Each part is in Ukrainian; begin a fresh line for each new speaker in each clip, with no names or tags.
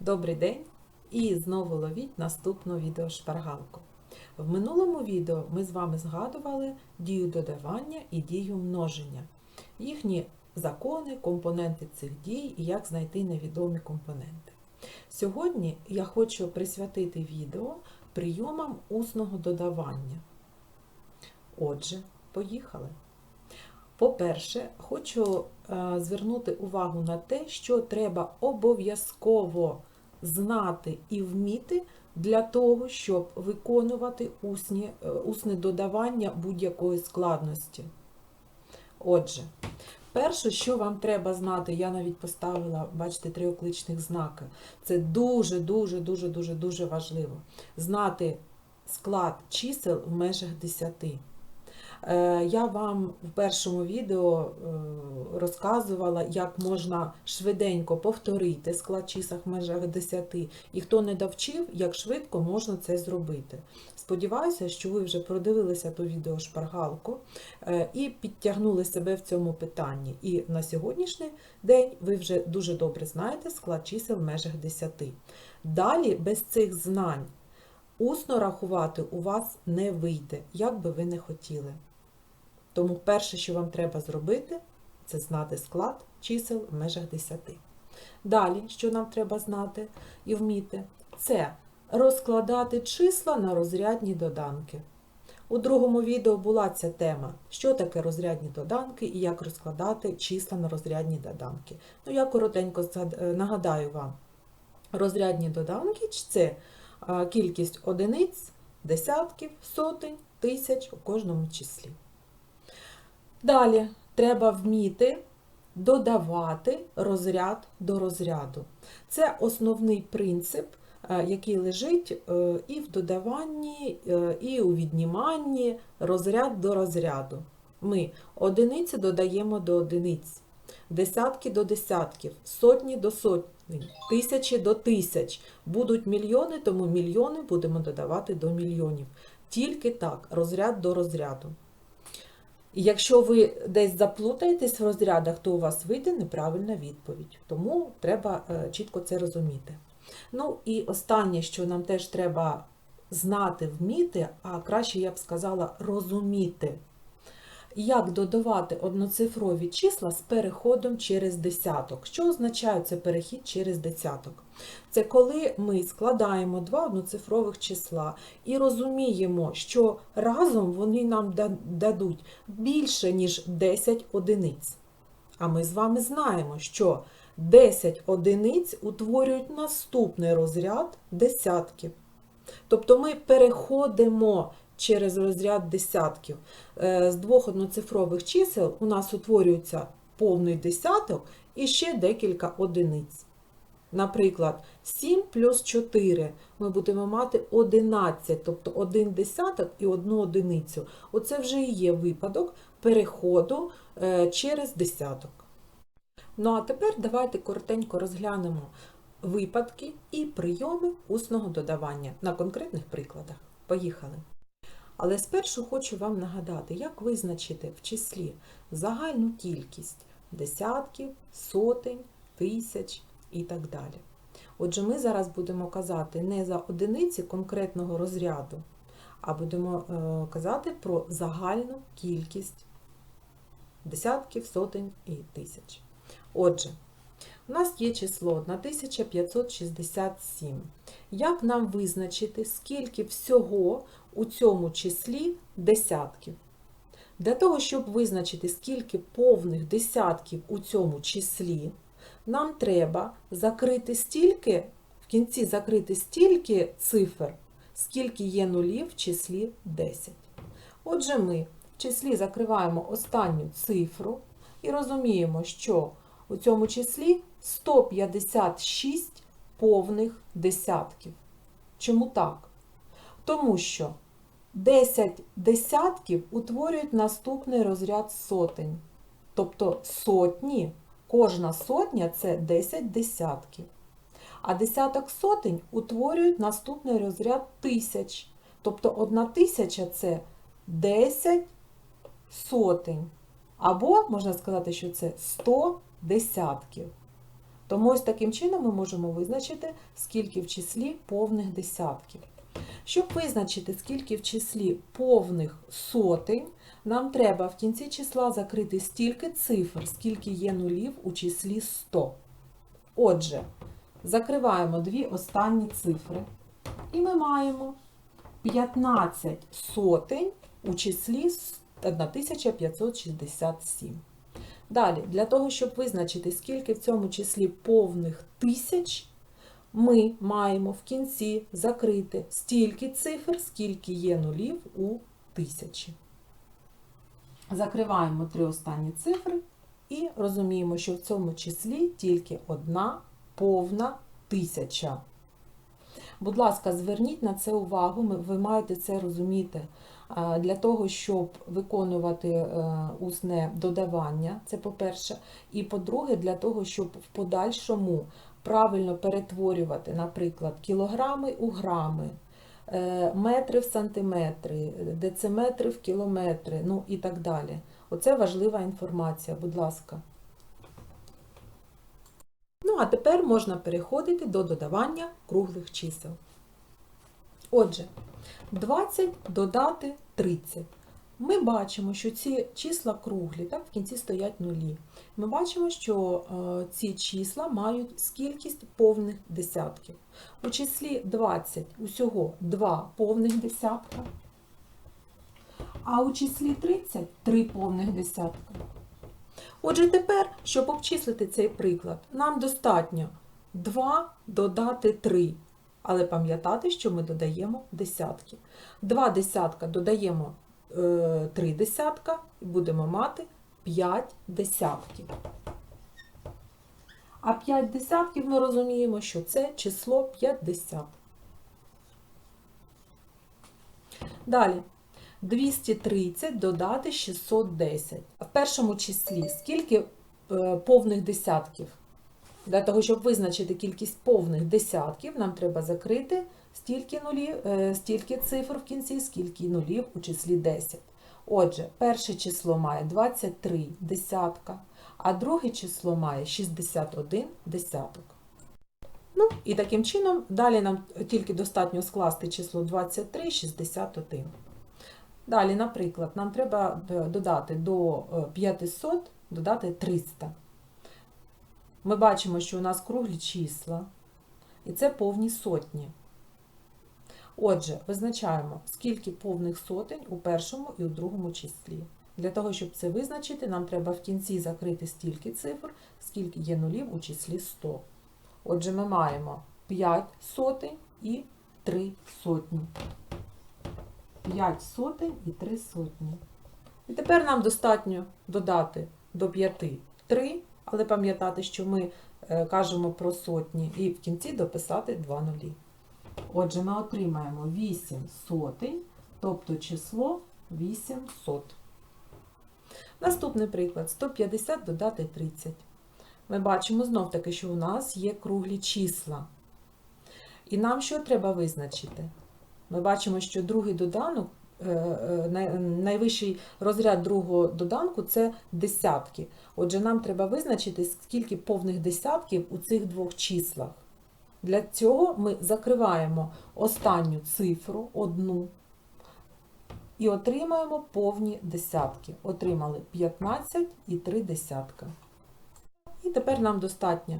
Добрий день! І знову ловіть наступну відеошпаргалку. В минулому відео ми з вами згадували дію додавання і дію множення, їхні закони, компоненти цих дій і як знайти невідомі компоненти. Сьогодні я хочу присвятити відео прийомам усного додавання. Отже, поїхали! По-перше, хочу е, звернути увагу на те, що треба обов'язково знати і вміти для того, щоб виконувати усні, е, усне додавання будь-якої складності. Отже, перше, що вам треба знати, я навіть поставила, бачите, три окличних знаки. Це дуже, дуже, дуже, дуже, дуже важливо. Знати склад чисел в межах 10. Е, Я вам в першому відео е, розказувала, як можна швиденько повторити склад чисел в межах 10, і хто не довчив, як швидко можна це зробити. Сподіваюся, що ви вже продивилися ту відеошпаргалку е, і підтягнули себе в цьому питанні. І на сьогоднішній день ви вже дуже добре знаєте склад чисел в межах 10. Далі без цих знань усно рахувати у вас не вийде, як би ви не хотіли. Тому перше, що вам треба зробити, це знати склад чисел в межах 10. Далі, що нам треба знати і вміти, це розкладати числа на розрядні доданки. У другому відео була ця тема, що таке розрядні доданки і як розкладати числа на розрядні доданки. Ну, я коротенько е, нагадаю вам, розрядні доданки це кількість одиниць, десятків, сотень, тисяч у кожному числі. Далі треба вміти додавати розряд до розряду. Це основний принцип, е, який лежить е, і в додаванні, е, і у відніманні розряд до розряду. Ми одиниці додаємо до одиниць, десятки до десятків, сотні до сотні, тисячі до тисяч. Будуть мільйони, тому мільйони будемо додавати до мільйонів. Тільки так, розряд до розряду. І якщо ви десь заплутаєтесь в розрядах, то у вас вийде неправильна відповідь. Тому треба е, чітко це розуміти. Ну і останнє, що нам теж треба знати, вміти, а краще я б сказала, розуміти, як додавати одноцифрові числа з переходом через десяток. Що означає це перехід через десяток? Це коли ми складаємо два одноцифрових числа і розуміємо, що разом вони нам дадуть більше, ніж 10 одиниць. А ми з вами знаємо, що 10 одиниць утворюють наступний розряд десятків. Тобто ми переходимо через розряд десятків. Е, З двох одноцифрових чисел у нас утворюється повний десяток і ще декілька одиниць. Наприклад, 7 плюс 4 ми будемо мати 11, тобто один десяток і одну одиницю. Оце вже і є випадок переходу е, через десяток. Ну а тепер давайте коротенько розглянемо випадки і прийоми усного додавання на конкретних прикладах. Поїхали! Але спершу хочу вам нагадати, як визначити в числі загальну кількість десятків, сотень, тисяч і так далі. Отже, ми зараз будемо казати не за одиниці конкретного розряду, а будемо е, казати про загальну кількість десятків, сотень і тисяч. Отже, у нас є число 1567. Як нам визначити, скільки всього у цьому числі десятків? Для того, щоб визначити, скільки повних десятків у цьому числі, нам треба закрити стільки, в кінці закрити стільки цифр, скільки є нулів в числі 10. Отже, ми в числі закриваємо останню цифру і розуміємо, що у цьому числі 156 повних десятків. Чому так? Тому що 10 десятків утворюють наступний розряд сотень. Тобто сотні, кожна сотня це 10 десятків. А десяток сотень утворюють наступний розряд тисяч. Тобто одна тисяча це 10 сотень. Або можна сказати, що це 100 десятків. Тому ось таким чином ми можемо визначити, скільки в числі повних десятків. Щоб визначити, скільки в числі повних сотень, нам треба в кінці числа закрити стільки цифр, скільки є нулів у числі 100. Отже, закриваємо дві останні цифри. І ми маємо 15 сотень у числі 1567. Далі, для того, щоб визначити, скільки в цьому числі повних тисяч, ми маємо в кінці закрити стільки цифр, скільки є нулів у тисячі. Закриваємо три останні цифри і розуміємо, що в цьому числі тільки одна повна тисяча. Будь ласка, зверніть на це увагу, ви маєте це розуміти. Для того, щоб виконувати е, усне додавання, це по-перше. І по-друге, для того, щоб в подальшому правильно перетворювати, наприклад, кілограми у грами, е, метри в сантиметри, дециметри в кілометри, ну і так далі. Оце важлива інформація, будь ласка. Ну, а тепер можна переходити до додавання круглих чисел. Отже, 20 додати 30. Ми бачимо, що ці числа круглі, так, в кінці стоять нулі. Ми бачимо, що е, ці числа мають скількість повних десятків. У числі 20 усього 2 повних десятка, а у числі 30 3 повних десятка. Отже, тепер, щоб обчислити цей приклад, нам достатньо 2 додати 3. Але пам'ятати, що ми додаємо десятки. 2 десятка додаємо е, 3 десятка і будемо мати 5 десятків. А 5 десятків ми розуміємо, що це число 50. Далі. 230 додати 610. А в першому числі скільки е, повних десятків? Для того, щоб визначити кількість повних десятків, нам треба закрити стільки, нулів, е, стільки цифр в кінці, скільки нулів у числі 10. Отже, перше число має 23 десятка, а друге число має 61 десяток. Ну, і таким чином, далі нам тільки достатньо скласти число 23 61. Далі, наприклад, нам треба е, додати до е, 500, додати 300. Ми бачимо, що у нас круглі числа, і це повні сотні. Отже, визначаємо, скільки повних сотень у першому і у другому числі. Для того, щоб це визначити, нам треба в кінці закрити стільки цифр, скільки є нулів у числі 100. Отже, ми маємо 5 сотень і 3 сотні. 5 сотень і 3 сотні. І тепер нам достатньо додати до 5 3, але пам'ятати, що ми е, кажемо про сотні, і в кінці дописати 2 нулі. Отже, ми отримаємо 8 сотень, тобто число 800. Наступний приклад 150 додати 30. Ми бачимо знов таки, що у нас є круглі числа. І нам що треба визначити? Ми бачимо, що другий доданок, найвищий розряд другого доданку це десятки. Отже, нам треба визначити, скільки повних десятків у цих двох числах. Для цього ми закриваємо останню цифру, одну, і отримаємо повні десятки. Отримали 15 і 3 десятка. І тепер нам достатньо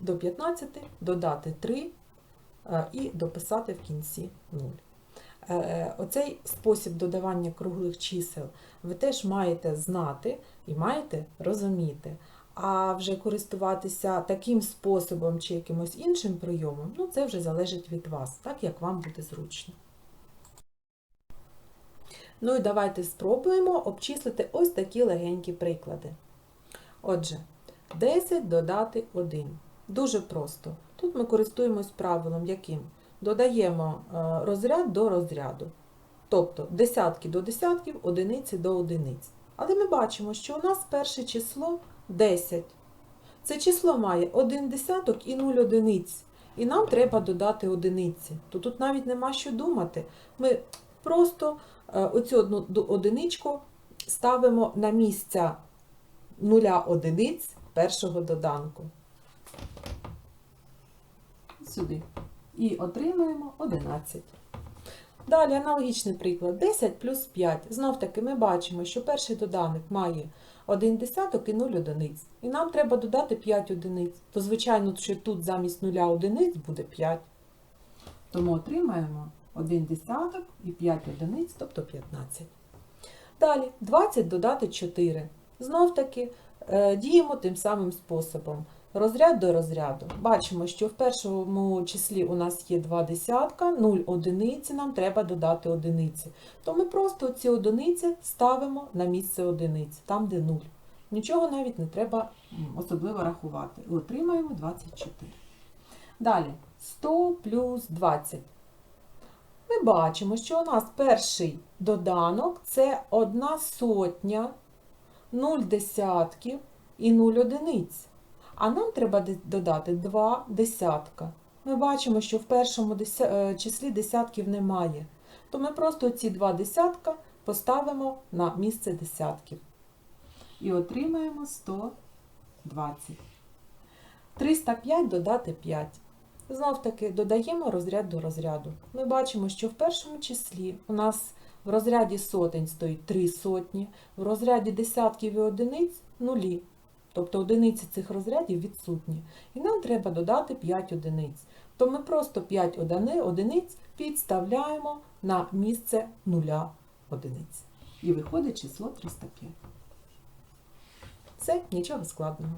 до 15 додати 3 е, і дописати в кінці 0. Е, Оцей спосіб додавання круглих чисел ви теж маєте знати і маєте розуміти. А вже користуватися таким способом чи якимось іншим прийомом, ну це вже залежить від вас, так як вам буде зручно. Ну і давайте спробуємо обчислити ось такі легенькі приклади. Отже, 10 додати 1. Дуже просто. Тут ми користуємось правилом яким? Додаємо е, розряд до розряду. Тобто десятки до десятків, одиниці до одиниць. Але ми бачимо, що у нас перше число 10. Це число має 1 десяток і 0 одиниць. І нам треба додати одиниці. То тут навіть нема що думати. Ми просто е, оцю одну одиничку ставимо на місця нуля одиниць першого доданку. сюди. І отримаємо 11. Далі аналогічний приклад. 10 плюс 5. Знов таки ми бачимо, що перший доданок має 1 десяток і 0 одиниць. І нам треба додати 5 одиниць. То, звичайно, що тут замість 0 одиниць буде 5. Тому отримаємо 1 десяток і 5 одиниць, тобто 15. Далі 20 додати 4. Знов таки е, діємо тим самим способом. Розряд до розряду. Бачимо, що в першому числі у нас є 2 десятка, 0 одиниці, нам треба додати одиниці. То ми просто ці одиниці ставимо на місце одиниць, там де 0. Нічого навіть не треба особливо рахувати. І отримаємо 24. Далі 100 плюс 20. Ми бачимо, що у нас перший доданок це 1 сотня, 0 десятків і 0 одиниць. А нам треба додати 2 десятка. Ми бачимо, що в першому е, числі десятків немає. То ми просто ці 2 десятка поставимо на місце десятків. І отримаємо 120. 305 додати 5. Знов таки додаємо розряд до розряду. Ми бачимо, що в першому числі у нас в розряді сотень стоїть 3 сотні, в розряді десятків і одиниць нулі. Тобто одиниці цих розрядів відсутні. І нам треба додати 5 одиниць. То ми просто 5 одиниць підставляємо на місце нуля одиниць. І виходить число 305. Це нічого складного.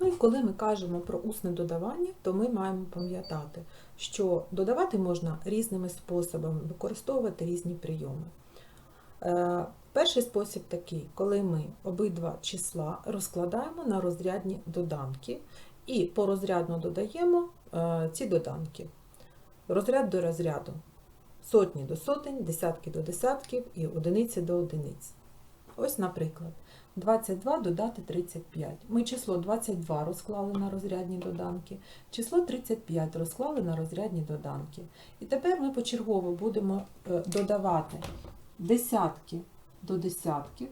Ну і коли ми кажемо про усне додавання, то ми маємо пам'ятати, що додавати можна різними способами, використовувати різні прийоми. Перший спосіб такий, коли ми обидва числа розкладаємо на розрядні доданки і порозрядно додаємо е, ці доданки. Розряд до розряду. Сотні до сотень, десятки до десятків і одиниці до одиниць. Ось, наприклад, 22 додати 35. Ми число 22 розклали на розрядні доданки, число 35 розклали на розрядні доданки. І тепер ми почергово будемо е, додавати десятки до десятків,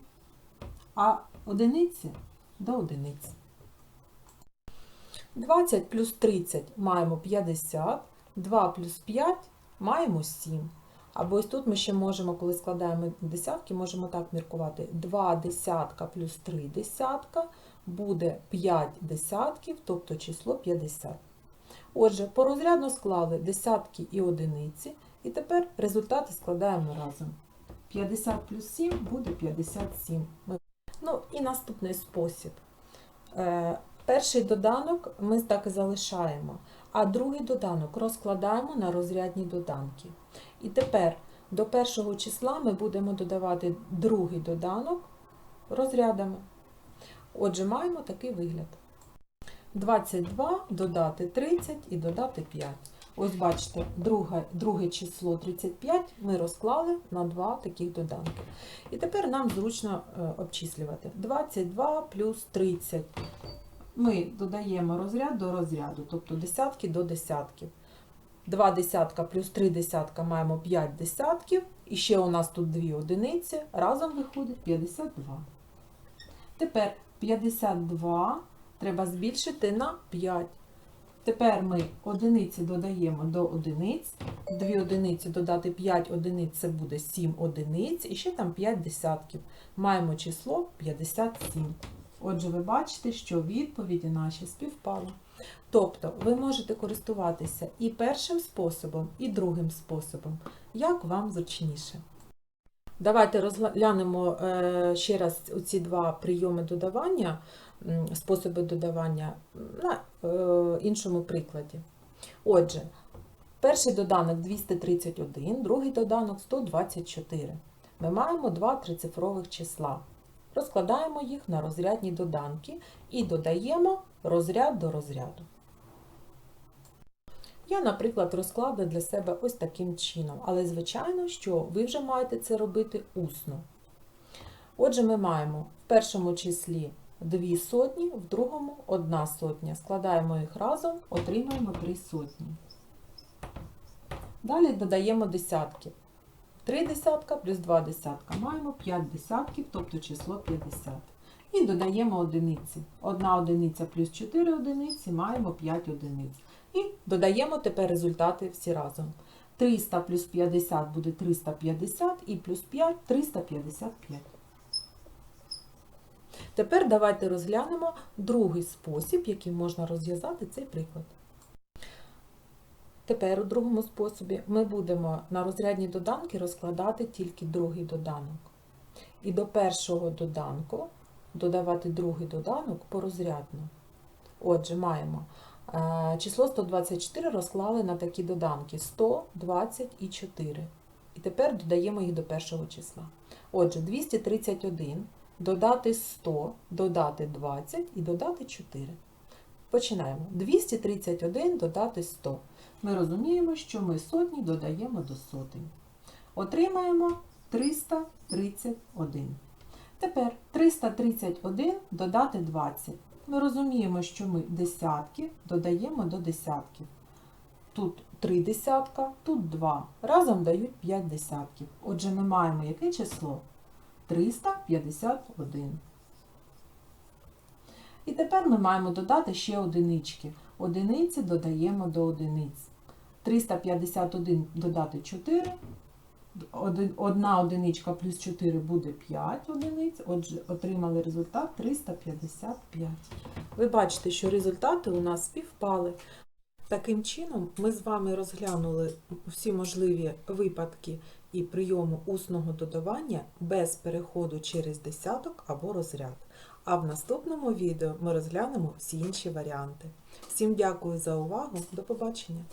а одиниці до одиниць. 20 плюс 30 маємо 50, 2 плюс 5 маємо 7. Або ось тут ми ще можемо, коли складаємо десятки, можемо так міркувати. 2 десятка плюс 3 десятка буде 5 десятків, тобто число 50. Отже, порозрядно склали десятки і одиниці, і тепер результати складаємо разом. 50 плюс 7 буде 57. Ну і наступний спосіб. Е, Перший доданок ми так і залишаємо, а другий доданок розкладаємо на розрядні доданки. І тепер до першого числа ми будемо додавати другий доданок розрядами. Отже, маємо такий вигляд. 22 додати 30 і додати 5. Ось бачите, друге, друге число 35 ми розклали на два таких доданки. І тепер нам зручно е, обчислювати. 22 плюс 30. Ми додаємо розряд до розряду, тобто десятки до десятків. 2 десятка плюс 3 десятка маємо 5 десятків. І ще у нас тут 2 одиниці. Разом виходить 52. Тепер 52 треба збільшити на 5. Тепер ми одиниці додаємо до одиниць. 2 одиниці додати 5 одиниць це буде 7 одиниць, і ще там 5 десятків. Маємо число 57. Отже, ви бачите, що відповіді наші співпали. Тобто ви можете користуватися і першим способом, і другим способом, як вам зручніше. Давайте розглянемо е, ще раз ці два прийоми додавання, способи додавання на е, іншому прикладі. Отже, перший доданок 231, другий доданок 124. Ми маємо два трицифрових числа. Розкладаємо їх на розрядні доданки і додаємо розряд до розряду. Я, наприклад, розкладу для себе ось таким чином, але звичайно, що ви вже маєте це робити усно. Отже, ми маємо в першому числі 2 сотні, в другому 1 сотня. Складаємо їх разом, отримаємо 3 сотні. Далі додаємо десятки. 3 десятка плюс 2 десятка. Маємо 5 десятків, тобто число 50. і додаємо одиниці. Одна одиниця плюс 4 одиниці маємо 5 одиниць. І додаємо тепер результати всі разом. 300 плюс 50 буде 350 і плюс 5 355. Тепер давайте розглянемо другий спосіб, яким можна розв'язати цей приклад. Тепер у другому способі ми будемо на розрядні доданки розкладати тільки другий доданок. І до першого доданку додавати другий доданок порозрядно. Отже, маємо число 124 розклали на такі доданки 100, 20 і 4. І тепер додаємо їх до першого числа. Отже, 231 додати 100, додати 20 і додати 4. Починаємо. 231 додати 100. Ми розуміємо, що ми сотні додаємо до сотень. Отримаємо 331. Тепер 331 додати 20. Ми розуміємо, що ми десятки додаємо до десятків. Тут 3 десятка, тут 2. Разом дають 5 десятків. Отже, ми маємо яке число? 351. І тепер ми маємо додати ще одинички. Одиниці додаємо до одиниць. 351 додати 4. Одна одиничка плюс 4 буде 5 одиниць. Отже, отримали результат 355. Ви бачите, що результати у нас співпали. Таким чином, ми з вами розглянули всі можливі випадки і прийому усного додавання без переходу через десяток або розряд. А в наступному відео ми розглянемо всі інші варіанти. Всім дякую за увагу. До побачення!